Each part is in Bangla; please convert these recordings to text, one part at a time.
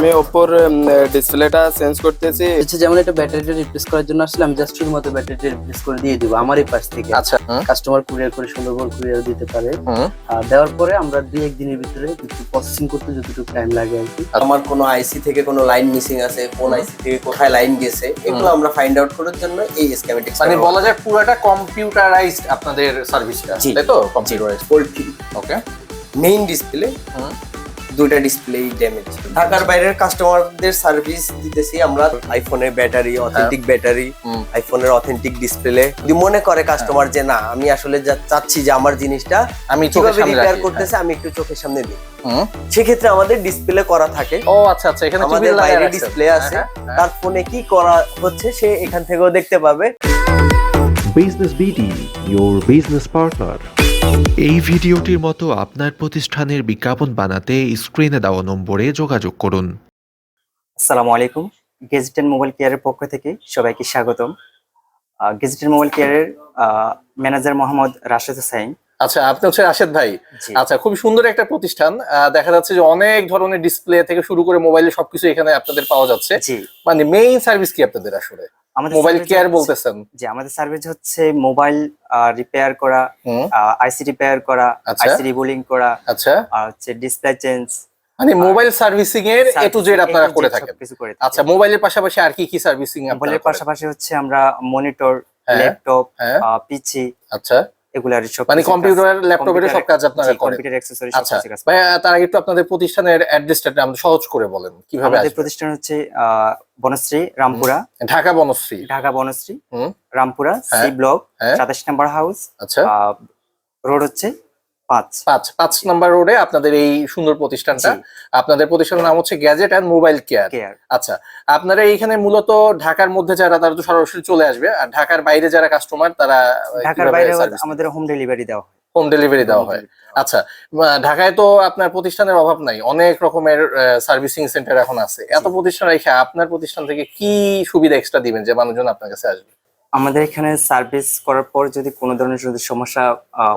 আমি ওপোর ডিসপ্লেটা চেঞ্জ করতেছি। হচ্ছে যেমন এটা ব্যাটারিটা রিপ্লেস করার জন্য আসলে আমি জাস্ট মতো ব্যাটারিটা রিপ্লেস করে দিয়ে দিব আমারই পাশ থেকে। আচ্ছা কাস্টমার কুরিয়ার করে সুন্দর সুন্দরবন কুরিয়ার দিতে পারে। আর দেওয়ার পরে আমরা দুই এক দিনের ভিতরে একটু প্রসেসিং করতে যতটুকু টাইম লাগে আর কি। আমার কোনো আইসি থেকে কোনো লাইন মিসিং আছে কোন আইসি থেকে কোথায় লাইন গেছে এগুলো আমরা ফাইন্ড আউট করার জন্য এই স্ক্যামেটিক্স মানে বলা যায় পুরোটা কম্পিউটারাইজড আপনাদের সার্ভিসটা। তাই তো? কম্পিউটারাইজড ওকে মেইন ডিসপ্লে হুম। দুইটা ডিসপ্লে ড্যামেজ ঢাকার বাইরের কাস্টমারদের সার্ভিস দিতেছি আমরা আইফোনের ব্যাটারি অথেন্টিক ব্যাটারি আইফোনের অথেন্টিক ডিসপ্লে যদি মনে করে কাস্টমার যে না আমি আসলে যা- চাচ্ছি যে আমার জিনিসটা আমি চোখের কীভাবে রিপেয়ার করতেছে আমি একটু চোখের সামনে দিই। সেক্ষেত্রে আমাদের ডিসপ্লে করা থাকে। ও আচ্ছা আচ্ছা এখানে আমাদের বাইরে ডিসপ্লে আছে। হ্যাঁ, হ্যাঁ। তার ফোনে কি করা হচ্ছে সে এখান থেকেও দেখতে পাবে। Business BD your business partner এই ভিডিওটির মতো আপনার প্রতিষ্ঠানের বিজ্ঞাপন বানাতে স্ক্রিনে দেওয়া নম্বরে যোগাযোগ করুন। আসসালামু আলাইকুম। গেজেটেন মোবাইল কেয়ারের পক্ষ থেকে সবাইকে স্বাগতম। গেজেটেন মোবাইল কেয়ারের ম্যানেজার মোহাম্মদ রাশেদ হোসাইন আচ্ছা আপনি হচ্ছে রাশেদ ভাই। আচ্ছা খুব সুন্দর একটা প্রতিষ্ঠান। দেখা যাচ্ছে যে অনেক ধরনের ডিসপ্লে থেকে শুরু করে মোবাইলে সবকিছু এখানে আপনাদের পাওয়া যাচ্ছে। মানে মেইন সার্ভিস কি আপনাদের আসলে? মোবাইল কেয়ার বলতেছেন। জি আমাদের সার্ভিস হচ্ছে মোবাইল রিপেয়ার করা আইসি রিপেয়ার করা আচ্ছা। আইসি রিবোলিং করা আচ্ছা। আর হচ্ছে ডিসপ্লে চেঞ্জ মানে মোবাইল সার্ভিসিং এর এ টু জেড আপনারা করে থাকেন। আচ্ছা মোবাইলের পাশাপাশি আর কি কি সার্ভিসিং মোবাইলের পাশাপাশি হচ্ছে আমরা মনিটর। ল্যাপটপ পিসি আচ্ছা। এগুলার সব মানে কম্পিউটার ল্যাপটপের সব কাজ আপনারা করেন কম্পিউটার অ্যাকসেসরি সব আচ্ছা কাজ ভাই তার আগে একটু আপনাদের প্রতিষ্ঠানের অ্যাড্রেসটা আমাদের সহজ করে বলেন কীভাবে আমাদের প্রতিষ্ঠান হচ্ছে আহ, বনশ্রী রামপুরা ঢাকা বনশ্রী ঢাকা বনশ্রী হুম। রামপুরা হ্যাঁ। সি ব্লক হ্যাঁ। সাতাশ নম্বর হাউস আচ্ছা রোড হচ্ছে পাঁচ। পাঁচ। পাঁচ নাম্বার রোডে আপনাদের এই সুন্দর প্রতিষ্ঠানটা। আপনাদের প্রতিষ্ঠানের নাম হচ্ছে গ্যাজেট অ্যান্ড মোবাইল কেয়ার আচ্ছা আপনারা এইখানে মূলত ঢাকার মধ্যে যারা তারা তো সরাসরি চলে আসবে। আর ঢাকার বাইরে যারা কাস্টমার তারা ঢাকার বাইরে আমাদের হোম ডেলিভারি দেওয়া হয়। হোম ডেলিভারি দেওয়া হয়। আচ্ছা ঢাকায় তো আপনার প্রতিষ্ঠানের অভাব নাই। অনেক রকমের সার্ভিসিং সেন্টার এখন আছে। এত প্রতিষ্ঠান রেখে আপনার প্রতিষ্ঠান থেকে কি সুবিধা এক্সট্রা দিবেন যে মানুষজন আপনার কাছে আসবে? আমাদের এখানে সার্ভিস করার পর যদি কোনো ধরনের যদি সমস্যা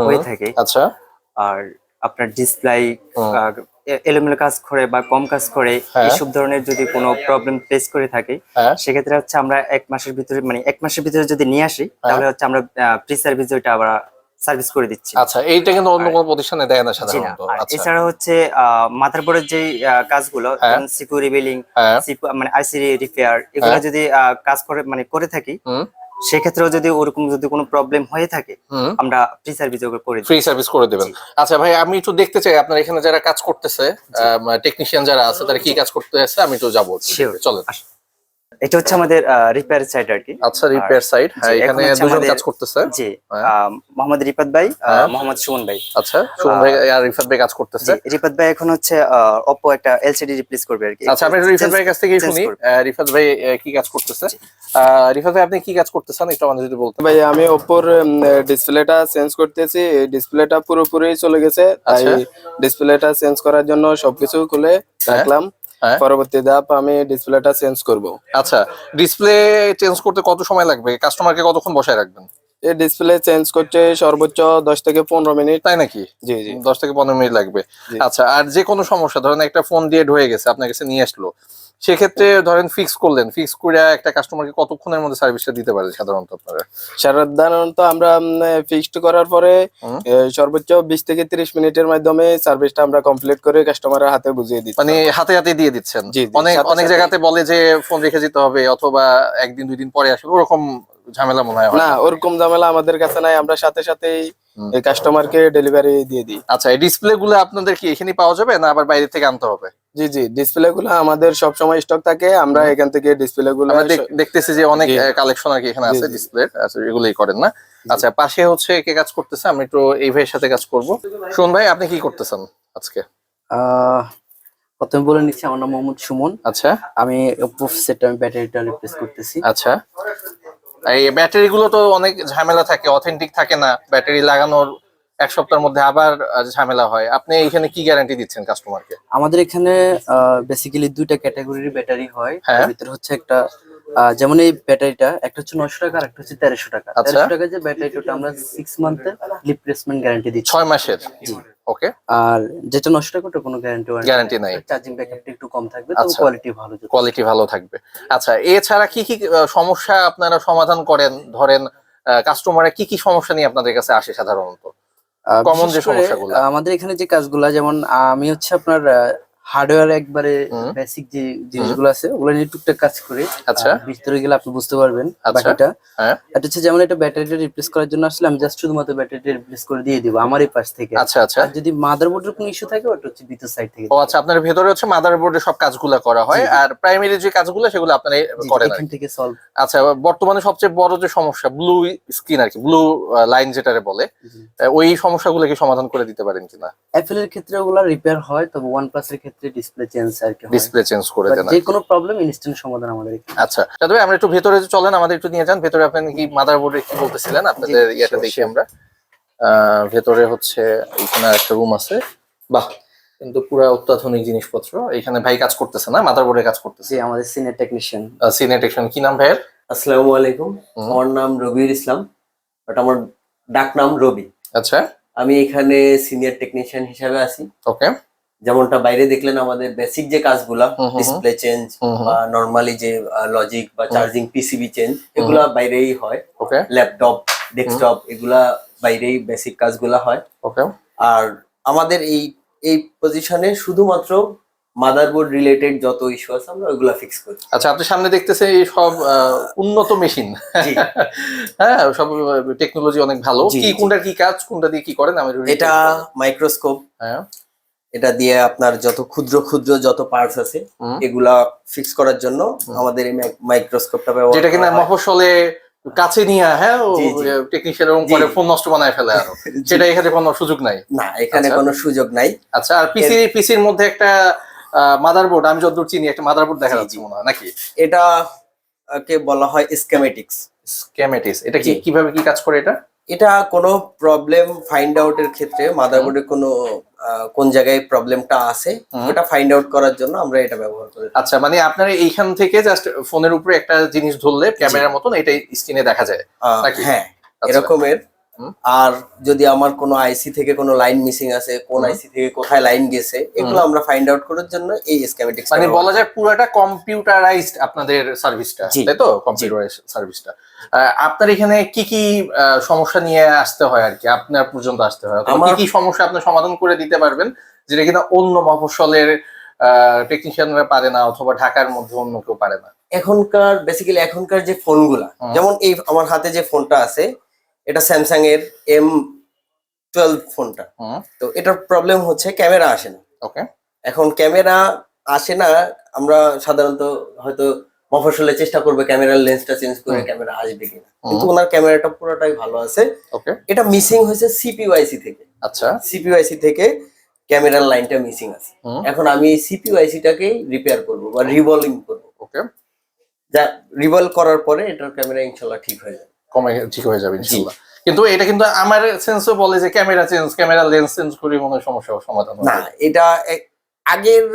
হয়ে থাকে আচ্ছা। আর আপনার ডিসপ্লাই। এলোমেলো কাজ করে বা কম কাজ করে হ্যাঁ। এইসব ধরনের যদি কোনো প্রবলেম ফেস করে থাকে হ্যাঁ সেক্ষেত্রে হচ্ছে আমরা এক মাসের ভিতরে মানে এক মাসের ভিতরে যদি নিয়ে আসি হ্যাঁ। তাহলে হচ্ছে আমরা প্রি সার্ভিস ওইটা আবার সার্ভিস করে দিচ্ছি আচ্ছা এইটা কিন্তু অন্য কোনো প্রতিষ্ঠানে দেয় না সাধারণত আচ্ছা এছাড়া হচ্ছে মাদারবোর্ডের যে কাজগুলো। সিকিউরি বিলিং মানে আইসি রিপেয়ার এগুলো। যদি কাজ করে মানে করে থাকি। সেক্ষেত্রেও যদি ওরকম যদি কোনো প্রবলেম হয়ে থাকে আমরা ফ্রি সার্ভিস করে ফ্রি সার্ভিস করে দেবেন। আচ্ছা ভাই আমি একটু দেখতে চাই আপনার এখানে যারা কাজ করতেছে টেকনিশিয়ান যারা আছে তারা কি কাজ করতে আছে আমি একটু যাব. চলেন। এটা হচ্ছে আমাদের রিপেয়ার সাইট আর কি। আচ্ছা রিপেয়ার সাইট হ্যাঁ এখানে দুজন কাজ করতেছে। জি হ্যাঁ। আহ, মোহাম্মদ রিপাত ভাই আহ, হ্যাঁ। মোহাম্মদ সুমন ভাই। আচ্ছা সুমন ভাই আর রিফাত ভাই কাজ করতেছে। রিপাত ভাই এখন হচ্ছে অপো একটা এলসিডি রিপ্লেস করবে আর কি। আচ্ছা আমি রিফাত ভাইয়ের কাছ থেকেই change শুনি। রিফাত ভাই কি কাজ করতেছে? আহ, রিফাত ভাই আপনি কি কাজ করতেছেন? একটু আমাদের যদি বলতেন। ভাই আমি ওপোর ডিসপ্লেটা চেঞ্জ করতেছি। ডিসপ্লেটা পুরোপুরি চলে গেছে। তাই আচ্ছা। ডিসপ্লেটা চেঞ্জ করার জন্য সবকিছু খুলে রাখলাম। হ্যাঁ। পরবর্তী ধাপ আমি ডিসপ্লেটা চেঞ্জ করব। আচ্ছা ডিসপ্লে চেঞ্জ করতে কত সময় লাগবে? কাস্টমারকে কতক্ষণ বসায় রাখবেন? এই ডিসপ্লে চেঞ্জ করতে সর্বোচ্চ দশ থেকে পনেরো মিনিট। তাই নাকি? জি জি। দশ থেকে পনেরো মিনিট লাগবে। আচ্ছা আর যে কোনো সমস্যা ধরেন একটা ফোন দিয়ে ঢয়ে গেছে আপনার কাছে নিয়ে আসলো। সেক্ষেত্রে ধরেন ফিক্স করলেন ফিক্স করে একটা কাস্টমারকে কতক্ষণের মধ্যে সার্ভিসটা দিতে পারে সাধারণত আপনারা? সাধারণত আমরা ফিক্সড করার পরে সর্বোচ্চ বিশ থেকে তিরিশ মিনিটের মাধ্যমে সার্ভিসটা আমরা কমপ্লিট করে কাস্টমারের হাতে বুঝিয়ে দিই মানে হাতে হাতে দিয়ে দিচ্ছেন? অনেক অনেক জায়গাতে বলে যে ফোন রেখে যেতে হবে অথবা একদিন দুই দিন পরে আসবে ওরকম ঝামেলা মনে হয় না ওরকম ঝামেলা আমাদের কাছে নাই আমরা সাথে সাথেই এই কাস্টমারকে ডেলিভারি দিয়ে দিই। আচ্ছা এই ডিসপ্লে গুলো আপনাদের কি এখানেই পাওয়া যাবে না আবার বাইরে থেকে আনতে হবে? জি জি ডিসপ্লে গুলো আমাদের সব সময় স্টক থাকে আমরা এখান থেকে ডিসপ্লে গুলো আমরা দেখতেছি যে অনেক কালেকশন আর কি এখানে আছে ডিসপ্লে আচ্ছা এগুলোই করেন না। আচ্ছা পাশে হচ্ছে কে কাজ করতেছে? আমি একটু এই ভাইয়ের সাথে কাজ করব। শোন ভাই আপনি কি করতেছেন আজকে? আহ, প্রথমে বলে নিচ্ছি আমার নাম মোহাম্মদ সুমন। আচ্ছা। আমি ওপো সেটটা আমি ব্যাটারিটা রিপ্লেস করতেছি। আচ্ছা। এই ব্যাটারি গুলো তো অনেক ঝামেলা থাকে অথেন্টিক থাকে না। ব্যাটারি লাগানোর এক সপ্তাহের মধ্যে আবার ঝামেলা হয়। আপনি এখানে কি গ্যারান্টি দিচ্ছেন কাস্টমারকে আমাদের এখানে বেসিক্যালি দুইটা ক্যাটাগরির ব্যাটারি হয়। হ্যাঁ। ভিতরে হচ্ছে একটা যেমন এই ব্যাটারিটা একটা হচ্ছে নয়শো টাকা আর একটা হচ্ছে তেরোশো টাকা। আচ্ছা। তেরোশো টাকা যে ব্যাটারিটা আমরা সিক্স মান্থের রিপ্লেসমেন্ট গ্যারান্টি দিচ্ছি। ছয় মাসের? জি। ওকে আর যেটা নষ্ট করতে কোনো গ্যারান্টি গ্যারান্টি নাই। চার্জিং ব্যাকআপটা একটু কম থাকবে তো আচ্ছা। কোয়ালিটি ভালো যদি কোয়ালিটি ভালো থাকবে আচ্ছা এছাড়া কি কি সমস্যা আপনারা সমাধান করেন ধরেন কাস্টমাররা কি কি সমস্যা নিয়ে আপনাদের কাছে আসে সাধারণত কমন যে সমস্যাগুলো। আমাদের এখানে যে কাজগুলো যেমন আমি হচ্ছে আপনার হার্ডওয়্যার একবারে বেসিক যে জিনিসগুলো আছে ওগুলো নিয়ে টুকটাক কাজ করি। আচ্ছা। ভিতরে গেলে আপনি বুঝতে পারবেন আচ্ছা। বাকিটা। হ্যাঁ। এটা হচ্ছে যেমন এটা ব্যাটারিটা রিপ্লেস করার জন্য আসলে আমি জাস্ট শুধুমাত্র ব্যাটারিটা রিপ্লেস করে দিয়ে দিব আমার এই পাশ থেকে। আচ্ছা আচ্ছা। আর যদি মাদারবোর্ডের কোনো ইস্যু থাকে ওটা হচ্ছে ভিতর সাইড থেকে ও আচ্ছা আপনার ভেতরে হচ্ছে মাদারবোর্ডে সব কাজগুলো করা হয়। আর প্রাইমারি যে কাজগুলো সেগুলো আপনারা করেন এখান থেকে সলভ আচ্ছা বর্তমানে সবচেয়ে বড় যে সমস্যা ব্লু স্ক্রিন আর কি ব্লু লাইন যেটারে বলে ওই সমস্যাগুলো কি সমাধান করে দিতে পারেন কিনা? অ্যাপেল এর ক্ষেত্রে ওগুলো রিপেয়ার হয় তবে ওয়ান প্লাস এর ক্ষেত্রে ডিসপ্লে চেঞ্জ আর কি ডিসপ্লে চেঞ্জ করে দেন যে কোনো প্রবলেম ইনস্ট্যান্ট সমাধান আমাদের এখানে। আচ্ছা ভাই, আমরা একটু ভেতরে চলেন আমাদের একটু নিয়ে যান। ভেতরে আপনি কি মাদারবোর্ডে কি বলতেছিলেন? আপনাদের জি, দেখি আমরা। আহ, ভেতরে হচ্ছে এখানে একটা রুম আছে। বাহ কিন্তু পুরো অত্যাধুনিক জিনিসপত্র। এখানে ভাই কাজ করতেছে না? মাদারবোর্ডে কাজ করতেছে। আমাদের সিনিয়র টেকনিশিয়ান সিনেটেকশন কি নাম ভাইয়ের? আসসালামু আলাইকুম। আমার নাম রবিউল ইসলাম বাট আমার ডাক নাম রবি। আচ্ছা। আমি এখানে সিনিয়র টেকনিশিয়ান হিসাবে আছি। ওকে যেমনটা বাইরে দেখলেন আমাদের বেসিক যে কাজগুলা। Display change. বা নর্মালি যে লজিক বা চার্জিং পিসিবি চেঞ্জ এগুলা বাইরেই হয়। ওকে ল্যাপটপ ডেস্কটপ এগুলা বাইরেই বেসিক কাজগুলা হয়। ওকে আর আমাদের এই এই পজিশনে শুধুমাত্র মাদারবোর্ড রিলেটেড যত ইস্যু আছে আমরা ওইগুলা ফিক্স করি। আচ্ছা আপনি সামনে দেখতেছেন এই সব উন্নত মেশিন জি। হ্যাঁ সব টেকনোলজি অনেক ভালো। কি কোনটা কি কাজ কোনটা দিয়ে কি করেন? আমি এটা মাইক্রোস্কোপ হ্যাঁ। এটা দিয়ে আপনার যত ক্ষুদ্র ক্ষুদ্র যত পার্টস আছে এগুলা ফিক্স করার জন্য আমাদের এই মাইক্রোস্কোপটা ব্যবহার যেটা কিনা। মফস্বলে কাছে নিয়ে হ্যাঁ। টেকনিশিয়ান এবং। পরে ফোন নষ্ট বানায় ফেলে আরও সেটা এখানে কোনো সুযোগ নাই না এখানে আচ্ছা। কোনো সুযোগ নাই আচ্ছা আর পিসি পিসির মধ্যে একটা মাদারবোর্ড আমি যতদূর চিনি একটা মাদারবোর্ড দেখা যাচ্ছে। মনে হয় নাকি এটা কে বলা হয় স্কেমেটিক্স স্ক্যামেটিস এটা কি কীভাবে কি কাজ করে এটা এটা কোনো প্রবলেম ফাইন্ড আউট এর ক্ষেত্রে মাদারবোর্ডে কোনো কোন জায়গায় প্রবলেমটা আছে। ওটা ফাইন্ড আউট করার জন্য আমরা এটা ব্যবহার করি আচ্ছা মানে আপনার এইখান থেকে জাস্ট ফোনের উপরে একটা জিনিস ধরলে ক্যামেরার মতন এটা স্ক্রিনে দেখা যায় হ্যাঁ আচ্ছা। এরকমের। আর যদি আমার কোনো আইসি থেকে কোনো লাইন মিসিং আছে কোন আইসি থেকে কোথায় লাইন গেছে এগুলো আমরা ফাইন্ড আউট করার জন্য এই স্কেমেটিক্স মানে বলা যায় পুরোটা কম্পিউটারাইজড আপনাদের সার্ভিসটা তাই তো? কম্পিউটারাইজড সার্ভিসটা আপনার এখানে কি কি সমস্যা নিয়ে আসতে হয় আর কি? আপনার পর্যন্ত আসতে হয়? কি কি সমস্যা আপনি সমাধান করে দিতে পারবেন? যেটা কিনা অন্য মফস্বলের টেকনিশিয়ানরা পারে না অথবা ঢাকার মধ্যে অন্য কেউ পারে না। এখনকার বেসিক্যালি এখনকার যে ফোনগুলা। যেমন এই আমার হাতে যে ফোনটা আছে এটা স্যামসাং এর এম টুয়েলভ ফোনটা তো এটার প্রবলেম হচ্ছে ক্যামেরা আসে না। ওকে। এখন ক্যামেরা আসে না আমরা সাধারণত হয়তো মফসলে চেষ্টা করবে ক্যামেরার লেন্সটা চেঞ্জ করে ক্যামেরা আসবে কিনা। কিন্তু ওনার ক্যামেরাটা পুরোটাই ভালো আছে। ওকে। এটা মিসিং হয়েছে সিপিইউআইসি থেকে। আচ্ছা। সিপিওয়াইসি থেকে ক্যামেরার লাইনটা মিসিং আছে। এখন আমি সিপিইউআইসিটাকেই রিপেয়ার করব বা রিভলভিং করব। ওকে। যা রিভলভ করার পরে এটার ক্যামেরা ইনশাল্লাহ ঠিক হয়ে যাবে। কমে ঠিক হয়ে যাবে ইনশাআল্লাহ কিন্তু এটা কিন্তু আমার সেন্সও বলে যে camera change camera lens change করে মনে সমস্যা সমাধান না এটা আগের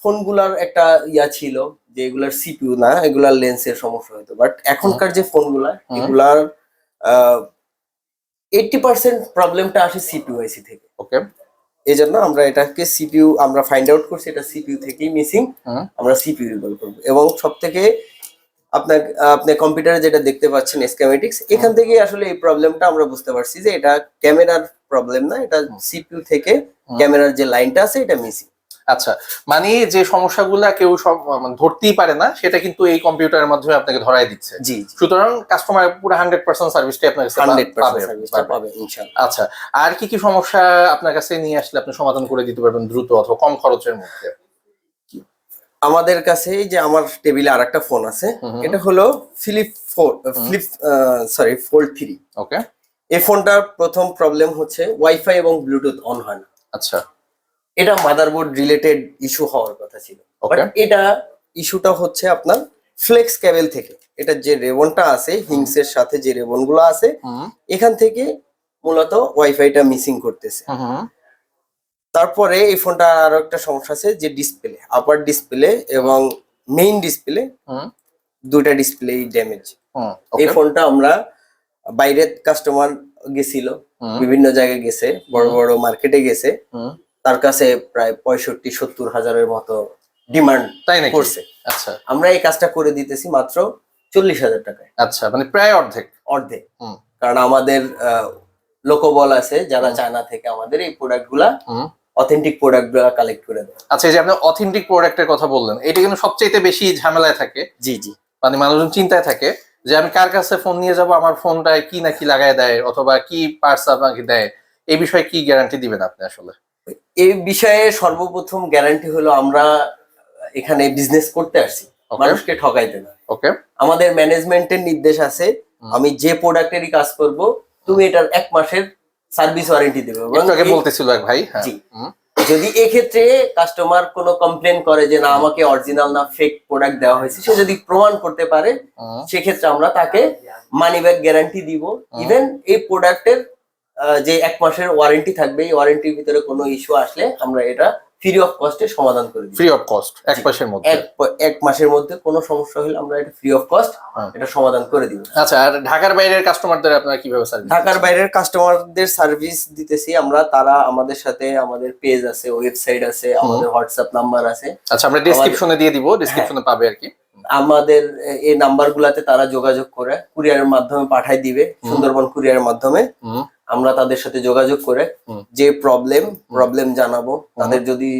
ফোনগুলার একটা ইয়া ছিল যে এগুলার সিপিইউ না এগুলার লেন্সের সমস্যা হতো বাট এখনকার যে ফোনগুলা। এগুলার এইটটি পার্সেন্ট প্রবলেমটা আসে সিপিইউআইসি থেকে। ওকে। এই জন্য আমরা এটাকে সিপিইউ আমরা ফাইন্ড আউট করছি এটা সিপিইউ থেকেই মিসিং আমরা সিপিইউ রিভলভ করব। এবং সব থেকে আপনার আপনি কম্পিউটারে যেটা দেখতে পাচ্ছেন স্ক্যামেটিক্স এখান থেকে আসলে এই প্রবলেমটা আমরা বুঝতে পারছি যে এটা ক্যামেরার প্রবলেম না এটা সিপিইউ থেকে ক্যামেরার যে লাইনটা আছে এটা মিসিং আচ্ছা মানে যে সমস্যাগুলা কেউ সব মানে ধরতেই পারে না সেটা কিন্তু এই কম্পিউটারের মাধ্যমে আপনাকে ধরাই দিচ্ছে। জি সুতরাং কাস্টমার পুরো হান্ড্রেড পার্সেন্ট সার্ভিসটা আপনার কাছে পাবে। আচ্ছা আর কি কি সমস্যা আপনার কাছে নিয়ে আসলে আপনি সমাধান করে দিতে পারবেন দ্রুত অথবা কম খরচের মধ্যে? আমাদের কাছে যে আমার টেবিলে আর একটা ফোন আছে। এটা হলো flip four flip sorry fold three okay এই ফোনটার প্রথম প্রবলেম হচ্ছে ওয়াইফাই এবং ব্লুটুথ অন হয় না। আচ্ছা। এটা মাদারবোর্ড রিলেটেড ইস্যু হওয়ার কথা ছিল. বাট এটা ইস্যুটা হচ্ছে আপনার ফ্লেক্স ক্যাবেল থেকে। এটা যে রেবনটা আছে হিংসের সাথে যে রেবনগুলো আছে এখান থেকে মূলত ওয়াইফাইটা মিসিং করতেছে। তারপরে এই ফোনটা আরও একটা সমস্যা আছে যে ডিসপ্লে আপার ডিসপ্লে এবং মেইন ডিসপ্লে হুম। দুইটা ডিসপ্লে ড্যামেজ এই ফোনটা আমরা বাইরের কাস্টমার গেছিল বিভিন্ন জায়গায় গেছে বড় বড় মার্কেটে গেছে। হুম। তার কাছে প্রায় পঁয়ষট্টি সত্তর হাজারের মতো ডিমান্ড তাই না করছে। আচ্ছা। আমরা এই কাজটা করে দিতেছি মাত্র চল্লিশ হাজার টাকায়। আচ্ছা মানে প্রায় অর্ধেক। অর্ধেক। হুম। কারণ আমাদের লোকবল আছে যারা চায়না থেকে আমাদের এই প্রোডাক্টগুলা। অথেন্টিক প্রোডাক্টগুলা কালেক্ট করে দেয়। আচ্ছা এই যে আপনি অথেন্টিক প্রোডাক্টের কথা বললেন এটা কিন্তু সবচেয়ে বেশি ঝামেলায় থাকে। জি জি। মানে মানুষজন চিন্তায় থাকে যে আমি কার কাছে ফোন নিয়ে যাব আমার ফোনটায় কি না কি লাগায় দেয় অথবা কি পার্টস আমাকে দেয় এই বিষয়ে কি গ্যারান্টি দিবেন আপনি আসলে? এই বিষয়ে সর্বপ্রথম গ্যারান্টি হলো আমরা এখানে বিজনেস করতে আসছি মানুষকে ঠকাইতে না। ওকে আমাদের ম্যানেজমেন্টের নির্দেশ আছে আমি যে প্রোডাক্টেরই কাজ করব তুমি এটার এক মাসের সার্ভিস ওয়ারেন্টি দেবে। আগে বলতেছিল এক ভাই হ্যাঁ। জি। যদি এক্ষেত্রে কাস্টমার কোনো কমপ্লেন করে যে না আমাকে অরিজিনাল না ফেক প্রোডাক্ট দেওয়া হয়েছে সে যদি প্রমাণ করতে পারে সেক্ষেত্রে আমরা তাকে মানি ব্যাক গ্যারান্টি দিব। ইভেন এই প্রোডাক্টের যে এক মাসের ওয়ারেন্টি থাকবে এই ওয়ারেন্টির ভিতরে কোনো ইস্যু আসলে আমরা এটা ফ্রি অফ কস্টে সমাধান করে দিই ফ্রি অফ কস্ট এক মাসের মধ্যে। এক মাসের মধ্যে কোনো সমস্যা হলে আমরা এটা ফ্রি অফ কস্ট। এটা সমাধান করে দিব। আচ্ছা আর ঢাকার বাইরের কাস্টমারদের আপনারা কীভাবে সার্ভিস ঢাকার বাইরের কাস্টমারদের সার্ভিস দিতেছি আমরা তারা আমাদের সাথে আমাদের পেজ আছে ওয়েবসাইট আছে আমাদের হোয়াটসঅ্যাপ নাম্বার আছে। আচ্ছা আমরা ডেসক্রিপশনে দিয়ে দিব ডেসক্রিপশনে পাবে আর কি। আমাদের এই নাম্বার গুলাতে তারা যোগাযোগ করে কুরিয়ারের মাধ্যমে পাঠাই দিবে সুন্দরবন কুরিয়ারের মাধ্যমে। আমরা তাদের সাথে যোগাযোগ করে যে প্রবলেম প্রবলেম জানাব তাদের যদি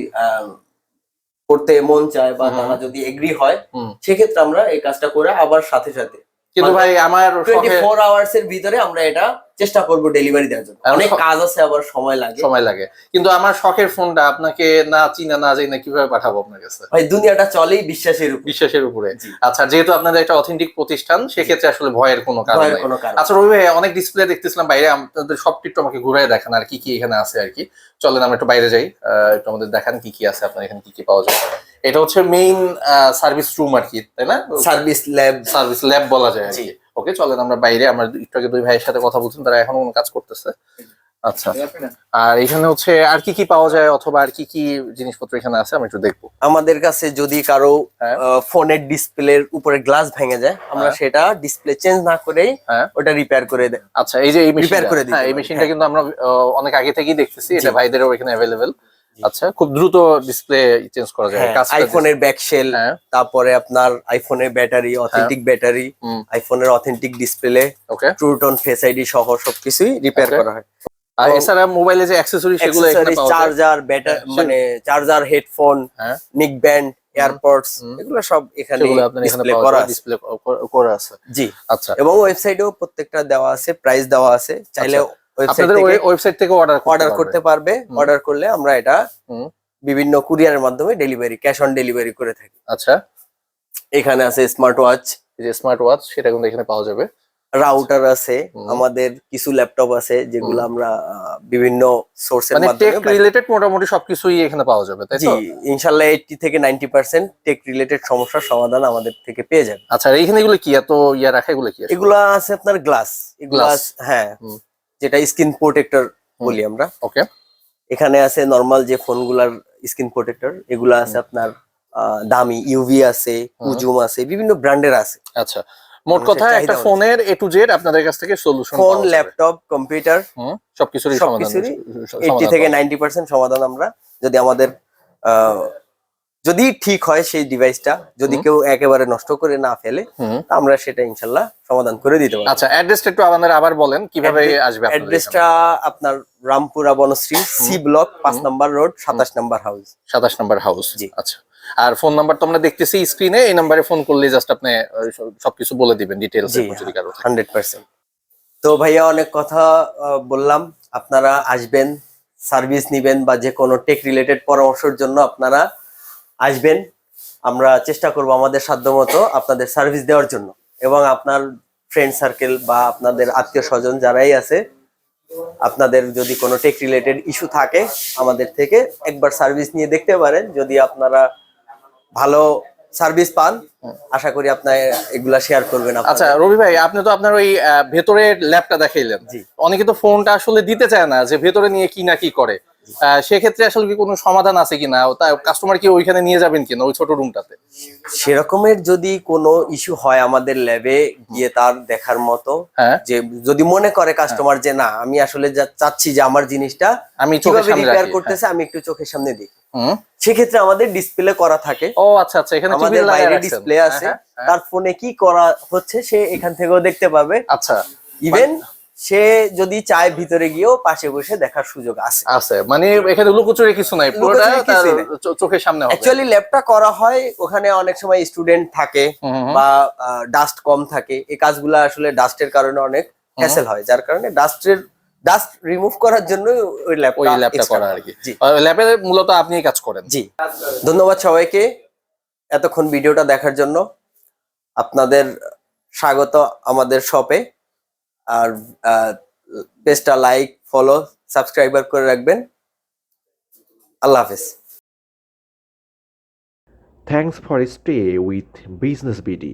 করতে মন চায় বা তারা যদি এগ্রি হয় সেক্ষেত্রে আমরা এই কাজটা করে আবার সাথে সাথে। কিন্তু ভাই আমার টোয়েন্টি ফোর আওয়ার্স এর ভিতরে আমরা এটা চেষ্টা করব ডেলিভারি দেওয়ার জন্য। অনেক কাজ আছে আবার সময় লাগে। সময় লাগে। কিন্তু আমার শখের ফোনটা আপনাকে না চিনা না যাই না কীভাবে পাঠাবো আপনার কাছে। ভাই দুনিয়াটা চলেই বিশ্বাসের উপর। বিশ্বাসের উপরে। আচ্ছা যেহেতু আপনাদের একটা অথেন্টিক প্রতিষ্ঠান সেক্ষেত্রে আসলে ভয়ের কোনো কারণ নাই। আচ্ছা রবি ভাই অনেক ডিসপ্লে দেখতেছিলাম বাইরে। আপনাদের সব একটু আমাকে ঘুরে দেখান আর কি কি এখানে আছে আর কি। চলেন আমরা একটু বাইরে যাই। একটু আমাদের দেখান কি কি আছে আপনার এখানে কি কি পাওয়া যায়। এটা হচ্ছে মেইন সার্ভিস রুম আর কি তাই না? সার্ভিস ল্যাব সার্ভিস ল্যাব বলা যায় আর কি। ওকে চলেন আমরা বাইরে আমরা একটু আগে দুই ভাইয়ের সাথে কথা বলছেন তারা এখনও কোনো কাজ করতেছে আচ্ছা আর এখানে হচ্ছে আর কি কি পাওয়া যায় অথবা আর কি কি জিনিসপত্র এখানে আছে আমরা একটু দেখব আমাদের কাছে যদি কারও হ্যাঁ। ফোনের ডিসপ্লের উপরে গ্লাস ভেঙে যায় আমরা হ্যাঁ। সেটা ডিসপ্লে চেঞ্জ না করেই হ্যাঁ। ওটা রিপেয়ার করে দেয় আচ্ছা এই যে এই মেশিনটা করে হ্যাঁ এই মেশিনটা। কিন্তু আমরা অনেক আগে থেকেই দেখতেছি এটা। ভাইদেরও এখানে অ্যাভেলেবেল আচ্ছা খুব দ্রুত ডিসপ্লে চেঞ্জ করা যায় কাজ আইফোনের ব্যাকশেল হ্যাঁ। তারপরে আপনার আইফোনের ব্যাটারি অথেন্টিক ব্যাটারি আইফোনের authentic display okay true tone face ID সহ সবকিছুই রিপেয়ার করা হয়। আর এছাড়া মোবাইলে যে অ্যাক্সেসরি সেগুলো এখানে পাওয়া যায়। চার্জার ব্যাটারি মানে charger headphone neck band AirPods এগুলো সব এখানে ডিসপ্লে করা ডিসপ্লে করা আছে। জি। আচ্ছা। এবং ওয়েবসাইটেও প্রত্যেকটা দেওয়া আছে প্রাইস দেওয়া আছে চাইলে ওয়েবসাইট আপনাদের ওয়েবসাইট থেকে অর্ডার অর্ডার করতে পারবে। অর্ডার করলে আমরা এটা। বিভিন্ন কুরিয়ারের মাধ্যমে ডেলিভারি ক্যাশ অন ডেলিভারি করে থাকি। আচ্ছা। এখানে আছে স্মার্ট ওয়াচ যে স্মার্ট ওয়াচ সেটা কিন্তু এখানে পাওয়া যাবে। রাউটার আছে। আমাদের কিছু ল্যাপটপ আছে যেগুলো আমরা বিভিন্ন সোর্সের মানে টেক রিলেটেড মোটামুটি সবকিছুই এখানে পাওয়া যাবে তাই তো? ইনশাল্লাহ এইটি থেকে নাইনটি পার্সেন্ট টেক রিলেটেড সমস্যার সমাধান আমাদের থেকে পেয়ে যাবে। আচ্ছা এইখানে এগুলো কি? এত ইয়া রাখা এগুলো কি? এগুলা আছে আপনার গ্লাস। আছে- হ্যাঁ। যেটা স্ক্রিন প্রোটেক্টর বলি আমরা। ওকে। এখানে আছে নর্মাল যে ফোনগুলার স্ক্রিন প্রোটেক্টর এগুলা আছে আপনার দামি ইউভি আছে কুজুম আছে বিভিন্ন ব্র্যান্ডের আছে। আচ্ছা মোট কথা একটা ফোনের এ টু জেড আপনাদের কাছ থেকে সলিউশন ফোন ল্যাপটপ কম্পিউটার সবকিছুরই সমাধান সবকিছুরই সমাধান এইটি থেকে পাওয়া নাইনটি পার্সেন্ট সমাধান আমরা যদি আমাদের যদি ঠিক হয় সেই ডিভাইসটা যদি কেউ একেবারে নষ্ট করে না ফেলে। আমরা সেটা ইনশাল্লাহ সমাধান করে দিতে পারি আচ্ছা অ্যাড্রেসটা একটু আমাদের আবার বলেন কীভাবে আসবে অ্যাড্রেসটা আপনার রামপুরা বনশ্রী সি ব্লক পাঁচ। নাম্বার রোড সাতাশ নাম্বার হাউস সাতাশ নাম্বার হাউস জি। আচ্ছা। আর ফোন নাম্বার তো আমরা দেখতেছি স্ক্রিনে এই নাম্বারে ফোন করলে জাস্ট আপনি সবকিছু বলে দিবেন ডিটেলস যদি কারও থাকে। হান্ড্রেড পার্সেন্ট তো ভাইয়া অনেক কথা বললাম। আপনারা আসবেন সার্ভিস নিবেন বা যে কোনো টেক রিলেটেড পরামর্শের জন্য আপনারা আসবেন আমরা চেষ্টা করব আমাদের সাধ্যমতো আপনাদের সার্ভিস দেওয়ার জন্য এবং আপনার ফ্রেন্ড সার্কেল বা আপনাদের আত্মীয় স্বজন যারাই আছে আপনাদের যদি কোনো টেক রিলেটেড ইস্যু থাকে আমাদের থেকে একবার সার্ভিস নিয়ে দেখতে পারেন। যদি আপনারা ভালো সার্ভিস পান আশা করি আপনার এগুলা শেয়ার করবেন আচ্ছা রবি ভাই আপনি তো আপনার ওই ভেতরের ল্যাবটা দেখাইলেন। জি। অনেকে তো ফোনটা আসলে দিতে চায় না যে ভেতরে নিয়ে কি না কি করে। সেক্ষেত্রে আসলে কি কোনো সমাধান আছে কিনা? তাই কাস্টমার কি ওইখানে নিয়ে যাবেন কিনা ওই ছোট রুমটাতে সেরকমের যদি কোনো ইস্যু হয় আমাদের ল্যাবে গিয়ে তার দেখার মতো হ্যাঁ। যে যদি মনে করে কাস্টমার যে না আমি আসলে যা চাচ্ছি যে আমার জিনিসটা আমি চোখের সামনে রিপেয়ার করতেছে আমি একটু চোখের সামনে দেখি। সেক্ষেত্রে আমাদের ডিসপ্লে করা থাকে। ও আচ্ছা আচ্ছা এখানে আমাদের বাইরে ডিসপ্লে আছে। হ্যাঁ, হ্যাঁ। তার ফোনে কি করা হচ্ছে সে এখান থেকেও দেখতে পাবে। আচ্ছা। ইভেন সে যদি চায় ভিতরে গিয়েও পাশে বসে দেখার সুযোগ আছে। আছে। মানে এখানে লুকোচুরি কিছু নাই পুরোটা চোখের সামনে অ্যাকচুয়ালি ল্যাবটা করা হয় ওখানে অনেক সময় স্টুডেন্ট থাকে। বা ডাস্ট কম থাকে। এই কাজগুলো আসলে ডাস্টের কারণে অনেক হ্যাসেল হয়। যার কারণে ডাস্টের ডাস্ট রিমুভ করার জন্য ওই ল্যাবটা ওই ল্যাবটা করা আর কি। জি। ল্যাবে মূলত আপনি কাজ করেন। জি। ধন্যবাদ সবাইকে এতক্ষণ ভিডিওটা দেখার জন্য। আপনাদের স্বাগত আমাদের শপে আর পেজটা লাইক ফলো সাবস্ক্রাইবার করে রাখবেন আল্লাহ হাফেজ thanks for stay with business BD.